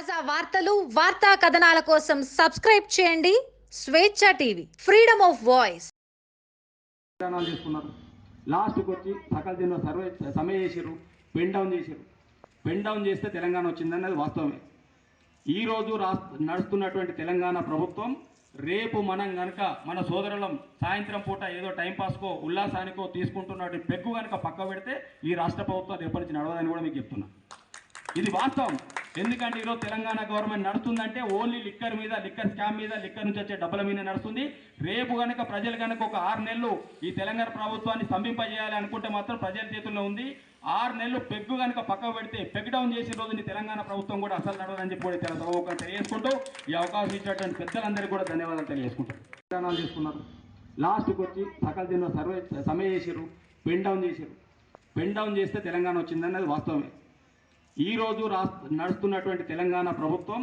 తాజా వార్తలు వార్తా కథనాల కోసం సబ్స్క్రైబ్ చేయండి. స్వేచ్ఛ టీవీ ఫ్రీడమ్ ఆఫ్ వాయిస్. చేసుకున్నారు లాస్ట్కి వచ్చి సకల దిన సర్వే సమ్మె చేసారు పెన్ డౌన్ చేసారు పెన్ డౌన్ చేస్తే తెలంగాణ వచ్చిందన్నది వాస్తవమే. ఈరోజు రా నడుస్తున్నటువంటి తెలంగాణ ప్రభుత్వం రేపు మనం కనుక మన సోదరులం సాయంత్రం పూట ఏదో టైంపాస్కో ఉల్లాసానికో తీసుకుంటున్నటువంటి పెగ్గు కనుక పక్క పెడితే ఈ రాష్ట్ర ప్రభుత్వం రేపటి నుంచి నడవదని కూడా మీకు చెప్తున్నా. ఇది వాస్తవం. ఎందుకంటే ఈరోజు తెలంగాణ గవర్నమెంట్ నడుస్తుందంటే ఓన్లీ లిక్కర్ మీద లిక్కర్ స్కామ్ మీద లిక్కర్ నుంచి వచ్చే డబ్బుల మీద నడుస్తుంది. రేపు గనక ప్రజలు గనక ఒక ఆరు నెలలు ఈ తెలంగాణ ప్రభుత్వాన్ని స్తంభింపజేయాలి అనుకుంటే మాత్రం ప్రజల చేతుల్లో ఉంది. ఆరు నెలలు పెగ్గు కనుక పక్క పెడితే పెగ్ డౌన్ చేసిన రోజుని తెలంగాణ ప్రభుత్వం కూడా అసలు నడవదని చెప్పి కూడా తెల- తెలియజేసుకుంటూ ఈ అవకాశం ఇచ్చినటువంటి పెద్దలందరికీ కూడా ధన్యవాదాలు తెలియజేసుకుంటారు తీసుకున్నారు లాస్ట్కి వచ్చి సకల జన్మ సర్వే సమ్మె చేసారు పెన్ డౌన్ చేసారు పెన్ డౌన్ చేస్తే తెలంగాణ వచ్చిందన్నది వాస్తవమే. ఈరోజు రా నడుస్తున్నటువంటి తెలంగాణ ప్రభుత్వం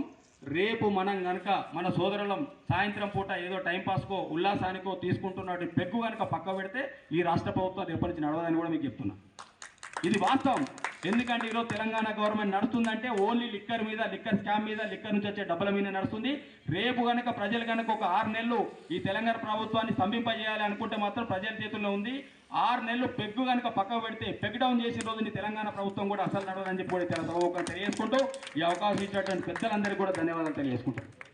రేపు మనం గనక మన సోదరులం సాయంత్రం పూట ఏదో టైంపాస్కో ఉల్లాసానికో తీసుకుంటున్నటువంటి పెగ్గు గనక పక్క పెడితే ఈ రాష్ట్ర ప్రభుత్వం రేపటి నుంచి నడవదని కూడా మీకు చెప్తున్నా. ఇది వాస్తవం. ఎందుకంటే ఈరోజు తెలంగాణ గవర్నమెంట్ నడుస్తుందంటే ఓన్లీ లిక్కర్ మీద లిక్కర్ స్కామ్ మీద లిక్కర్ నుంచి వచ్చే డబ్బుల మీద నడుస్తుంది. రేపు గనక ప్రజలు గనక ఒక ఆరు నెలలు ఈ తెలంగాణ ప్రభుత్వాన్ని స్తంభింపజేయాలి అనుకుంటే మాత్రం ప్రజల చేతుల్లో ఉంది. ఆరు నెలలు పెగ్గు కనుక పక్క పెడితే పెగ్ డౌన్ చేసిన రోజుని తెలంగాణ ప్రభుత్వం కూడా అసలు నడవదని చెప్పి కూడా తెలియజేసుకుంటూ ఈ అవకాశం ఇచ్చినటువంటి పెద్దలందరికీ కూడా ధన్యవాదాలు తెలియజేసుకుంటారు